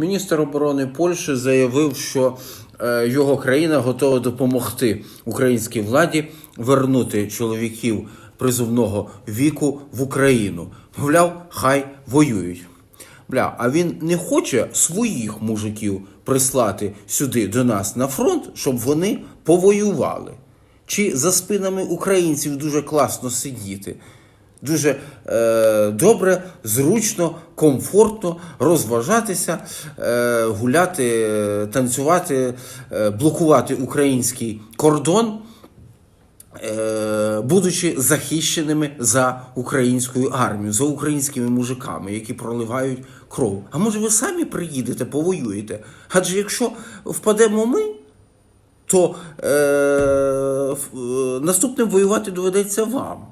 Міністр оборони Польщі заявив, що е, його країна готова допомогти українській владі вернути чоловіків призовного віку в Україну. Мовляв, хай воюють. Бля, а він не хоче своїх мужиків прислати сюди до нас на фронт, щоб вони повоювали. Чи за спинами українців дуже класно сидіти? Дуже е, добре, зручно, комфортно розважатися, е, гуляти, танцювати, е, блокувати український кордон, е, будучи захищеними за українською армією, за українськими мужиками, які проливають кров. А може ви самі приїдете, повоюєте? Адже якщо впадемо ми, то е, е, наступним воювати доведеться вам.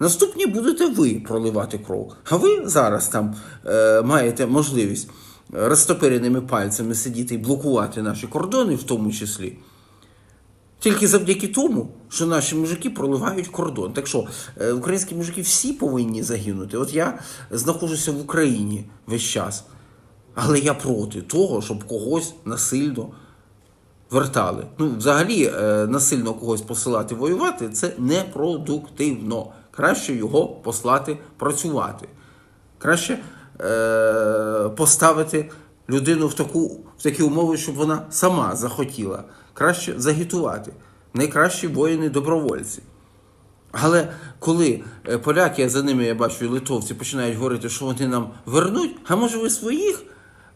Наступні будете ви проливати кров. А ви зараз там е, маєте можливість розтопиреними пальцями сидіти і блокувати наші кордони, в тому числі. Тільки завдяки тому, що наші мужики проливають кордон. Так що, е, українські мужики всі повинні загинути. От я знаходжуся в Україні весь час, але я проти того, щоб когось насильно вертали. Ну, взагалі, е, насильно когось посилати воювати це непродуктивно. Краще його послати працювати. Краще е, поставити людину в, таку, в такі умови, щоб вона сама захотіла. Краще загітувати. Найкращі воїни-добровольці. Але коли е, поляки, а за ними я бачу, і литовці починають говорити, що вони нам вернуть, а може ви своїх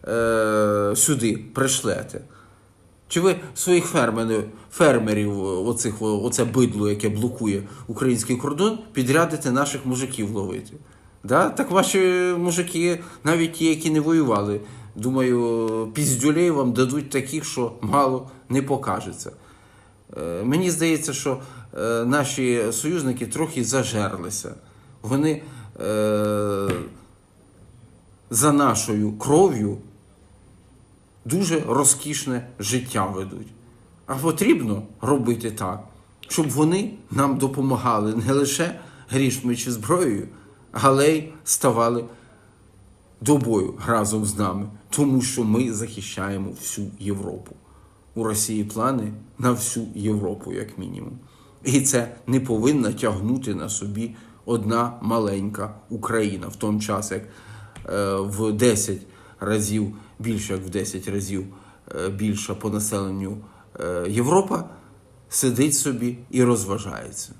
е, сюди пришлете? Чи ви своїх фермерів, фермерів оцих, оце бидло, яке блокує український кордон, підрядите наших мужиків ловити? Да? Так ваші мужики, навіть ті, які не воювали, думаю, піздюлей вам дадуть таких, що мало не покажеться. Е, Мені здається, що е, наші союзники трохи зажерлися. Вони е, за нашою кров'ю дуже розкішне життя ведуть. А потрібно робити так, щоб вони нам допомагали не лише грішми чи зброєю, але й ставали до бою разом з нами, тому що ми захищаємо всю Європу. У Росії плани на всю Європу, як мінімум. І це не повинна тягнути на собі одна маленька Україна, в тому час, як е, в 10 разів більше, як в 10 разів е, більша по населенню е, Європа сидить собі і розважається.